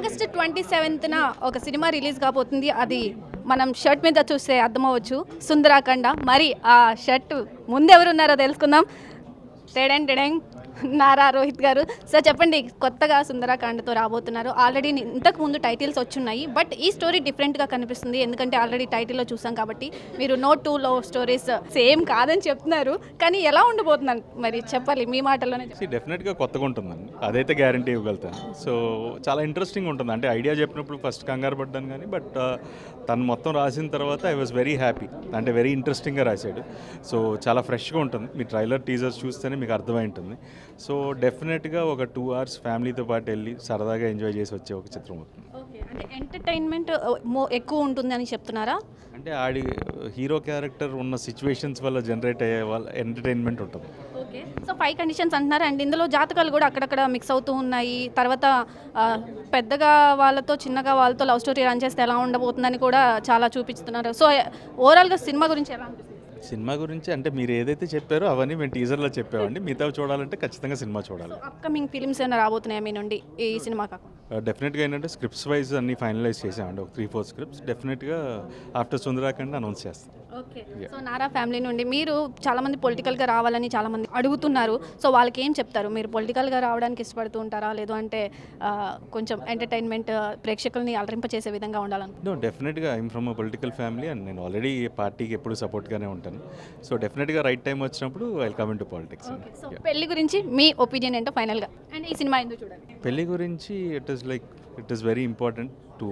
August twenty సెవెంత్న ఒక cinema release కాబోతుంది. అది మనం షర్ట్ మీద చూస్తే అర్థమవచ్చు సుందరాఖండ. మరి ఆ షర్ట్ ముందెవరున్నారో తెలుసుకుందాం. టెడెంగ్ టెడెంగ్ నారా రోహిత్ గారు. సార్ చెప్పండి కొత్తగా సుందరాకాండతో రాబోతున్నారు. ఆల్రెడీ ఇంతకు ముందు టైటిల్స్ వచ్చున్నాయి బట్ ఈ స్టోరీ డిఫరెంట్గా కనిపిస్తుంది. ఎందుకంటే ఆల్రెడీ టైటిల్లో చూసాం కాబట్టి మీరు నో టూ లో స్టోరీస్ సేమ్ కాదని చెప్తున్నారు. కానీ ఎలా ఉండబోతున్నాను మరి చెప్పాలి మీ మాటల్లోనే డెఫినెట్గా కొత్తగా ఉంటుందండి. అదైతే గ్యారంటీ ఇవ్వగలుగుతాను. సో చాలా ఇంట్రెస్టింగ్ ఉంటుంది. అంటే ఐడియా చెప్పినప్పుడు ఫస్ట్ కంగారు పడ్డాను కానీ బట్ uh, తను మొత్తం రాసిన తర్వాత ఐ వాజ్ వెరీ హ్యాపీ అంటే వెరీ ఇంట్రెస్టింగ్గా రాశాడు. సో చాలా ఫ్రెష్గా ఉంటుంది. మీ ట్రైలర్ టీజర్స్ చూస్తేనే మీకు అర్థమై ఉంటుంది. సో డెఫినెట్గా ఒక టూ అవర్స్ ఫ్యామిలీతో పాటు వెళ్ళి సరదాగా ఎంజాయ్ చేసి వచ్చే ఒక చిత్రం అవుతుంది. అంటే ఎంటర్టైన్మెంట్ ఎక్కువ ఉంటుంది అని చెప్తున్నారా? అంటే ఆడి హీరో క్యారెక్టర్ ఉన్న సిచ్యువేషన్స్ వల్ల జనరేట్ అయ్యే వాళ్ళ ఎంటర్టైన్మెంట్ ఉంటుంది. ఓకే. సో ఫైవ్ కండిషన్స్ అంటున్నారు. అండ్ ఇందులో జాతకాలు కూడా అక్కడక్కడ మిక్స్ అవుతూ ఉన్నాయి. తర్వాత పెద్దగా వాళ్ళతో చిన్నగా వాళ్ళతో లవ్ స్టోరీ రన్ చేస్తే ఎలా ఉండబోతుందని కూడా చాలా చూపిస్తున్నారు. సో ఓవరాల్గా సినిమా గురించి ఎలా అనిపిస్తుంది? సినిమా గురించి అంటే మీరు ఏదైతే చెప్పారో అవన్నీ మేము టీజర్లో చెప్పామండి. మిగతా చూడాలంటే ఖచ్చితంగా సినిమా చూడాలి. అప్కమింగ్ ఫిలిమ్స్ ఏమైనా రాబోతున్నాయి మీ నుండి ఈ సినిమా కాకుండా? డెఫినెట్గా ఏంటంటే స్క్రిప్ట్స్ వైజ్ అన్ని ఫైనలైజ్ చేసామండి. ఒక త్రీ ఫోర్ స్క్రిప్ట్స్ డెఫినెట్గా ఆఫ్టర్ సుందరాఖండ్ అనౌన్స్ చేస్తాం. ఓకే. సో నారా ఫ్యామిలీ నుండి మీరు చాలా మంది పొలిటికల్గా రావాలని చాలా మంది అడుగుతున్నారు. సో వాళ్ళకి ఏం చెప్తారు? మీరు పొలిటికల్గా రావడానికి ఇష్టపడుతూ ఉంటారా? లేదు అంటే కొంచెం ఎంటర్టైన్మెంట్ ప్రేక్షకుల్ని అలరింపచేసే విధంగా ఉండాలను నో డెఫినెట్గా I'm from a political family and నేను ఆల్రెడీ పార్టీకి ఎప్పుడు సపోర్ట్గానే ఉంటాను. సో డెఫినెట్గా రైట్ టైం వచ్చినప్పుడు I come into politics పెళ్ళి గురించి మీ ఒపీనియన్ ఏంటో ఫైనల్గా అండ్ ఈ సినిమా ఎందుకు చూడాలి? పెళ్ళి గురించి it is like it is very important to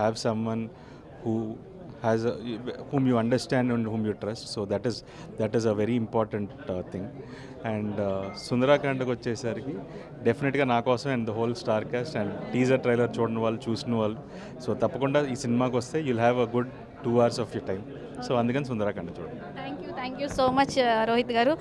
have someone who has whom you understand and whom you trust so that is that is a very important thing and సుందరాకాండకు వచ్చేసరికి డెఫినెట్గా నా కోసం and the whole star cast and teaser trailer చూడని వాళ్ళు చూసిన వాళ్ళు. So తప్పకుండా ఈ సినిమాకి వస్తే you'll have a good two hours of you time so అందుకని సుందరాకాండ చూడండి. Thank you thank you so much Rohit garu.